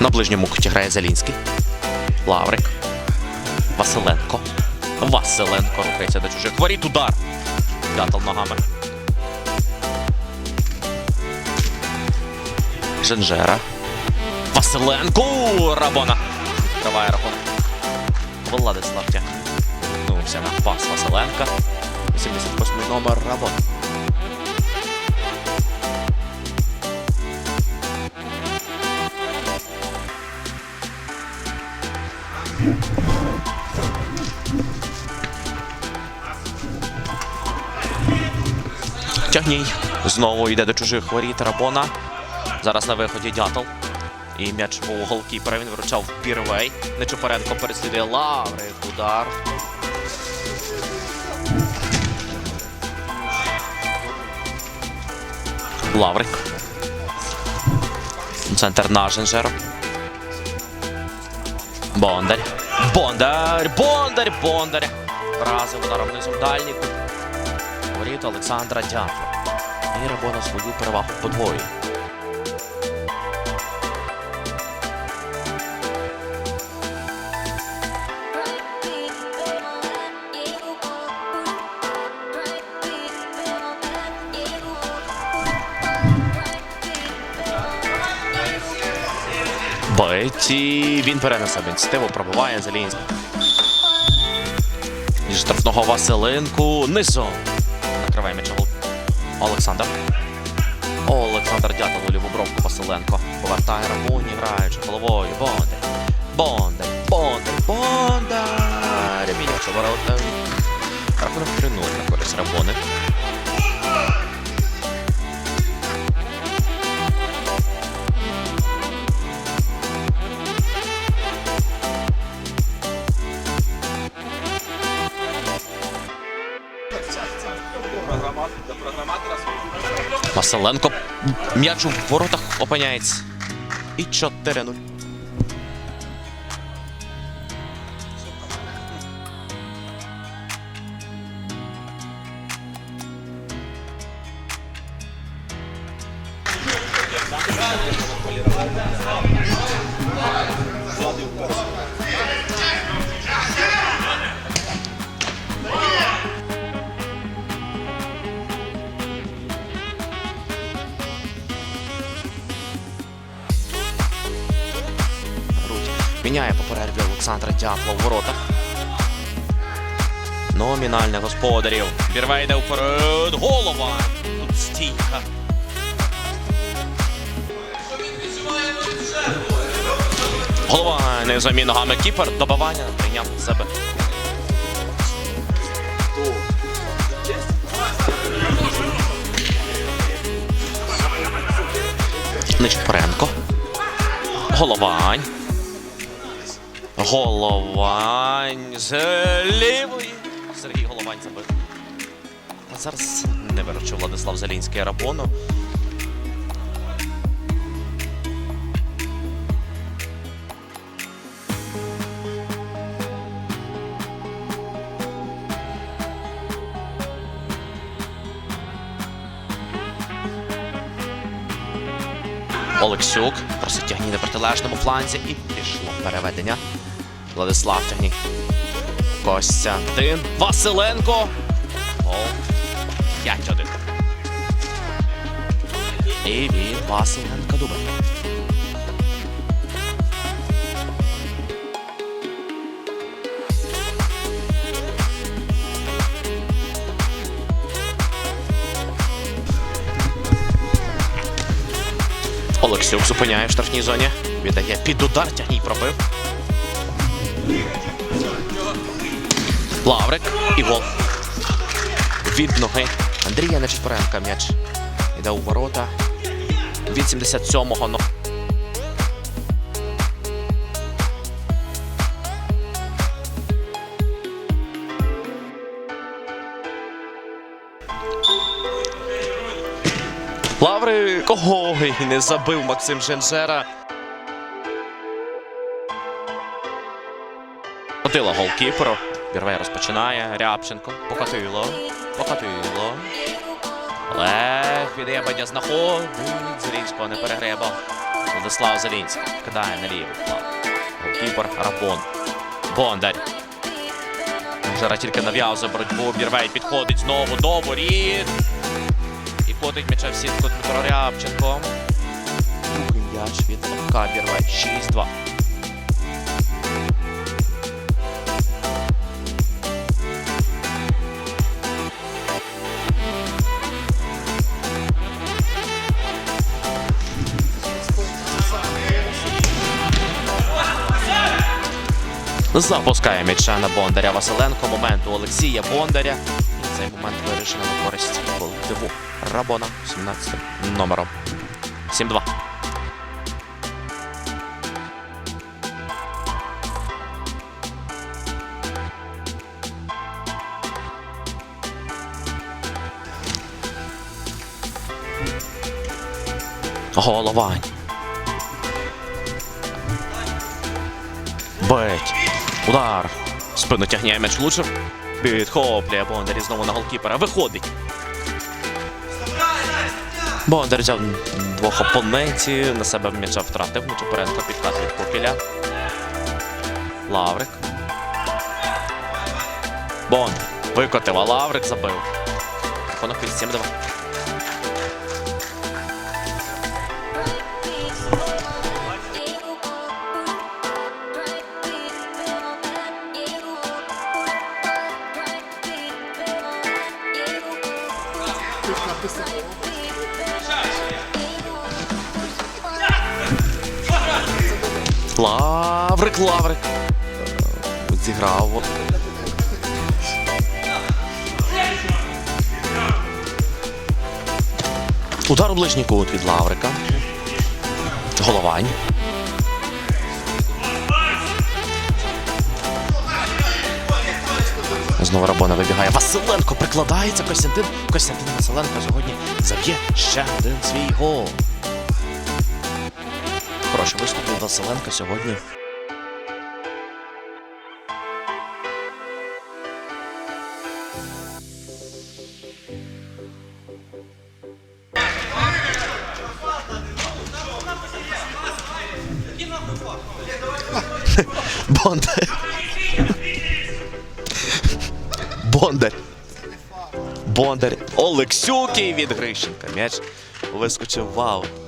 На ближньому куті грає Залінський. Лаврик. Василенко. Василенко рухається до чужих воріт. Удар. Дятел ногами. Женжера. Василенко. Рабона. Відкриває рахунок. Владислав на пас Василенка. 78 номер Рабон. Тягній. Знову йде до чужих воріт Рабона. Зараз на виході дятел. І м'яч у голкіпера він вручав Пірвей. Нечупаренко переслідує Лаврик. Удар. Лаврик. Центр на Женжеро. Бондар. Бондар. Бондар. Бондар. Вразив ударом низом дальній. Воріт Олександра Дятла. І Рабона свою перевагу подвоює. Беті. Він бере на себе ініціативу, пробиває Зелінський. Зі штрафного Василенку. Низом. Накриває м'яч. Олександр. Олександр Дятел ліву бровку Василенко. Повертає Рабуні, граючи головою. Бондар. Бондар. Бондар. Бондар. М'яч оборота. Рахунок 3-0 на користь Рабони. Василенко. М'яч у воротах опиняється. І 4-0. Грудь. Міняє по перерві Олександра Дяпла у воротах. Номінальне господарів. Бірвей йде вперед. Голова. Тут стійка. Голова не замін ногами кіпер. Добивання прийняв себе. Нечипоренко. Головань. Головань з лівої. Сергій Головань забив. А зараз не виручив Владислав Залінський Рабону. Олексюк просить тягні на протилежному фланзі і пішло переведення. Владислав тягні. Костянтин Василенко. Гол. 5-1. І від Василенка дубль. Олексюк зупиняє в штрафній зоні. Віддає під удар, тягній пробив. Лаврик і гол. Від ноги Андрія Нечпоренка м'яч. Іде у ворота. Від 77-го. но- Лаврик. Ой, не забив Максим Женжера. Покотило голкіперу. Бірвей розпочинає. Рябченко. Покотило. Покотило. Олег віддає Бадя знаходить. Зелінського не перегребав. Владислав Зелінський кидає на лівий фланг. Голкіпер Рабон. Бондар. Жара тільки нав'язує боротьбу, обірве і підходить знову до воріт. І котить м'яча в сітку Дмитро Рябченко. Другий м'яч від Левка обірве 6-2. Запускає м'яча на Бондаря Василенко. Момент Олексія Бондаря. І цей момент вирішено на користь колективу Рабона 17 номером. 7-2. Головань. Бить. Удар. Спину тягне м'яч влучив. Підхоплює Бондар і знову на голкіпера. Виходить. Бондар взяв двох опонентів. На себе м'яча втратив. Нечапоренко підкат від Кокеля. Лаврик. Бондар. Викотив, а Лаврик забив. Рахунок 8-2. Лаврик, Лаврик. Зіграв. Удар у ближній кут від Лаврика. Головань. Знову Рабона вибігає. Василенко прикладається. Костянтин. Костянтин Василенко сьогодні заб'є ще один свій гол. Хороший виступ від Василенка сьогодні. Бондар. Бондар. Бондар. Олексюкій від Грищенка. М'яч вискочив в аут.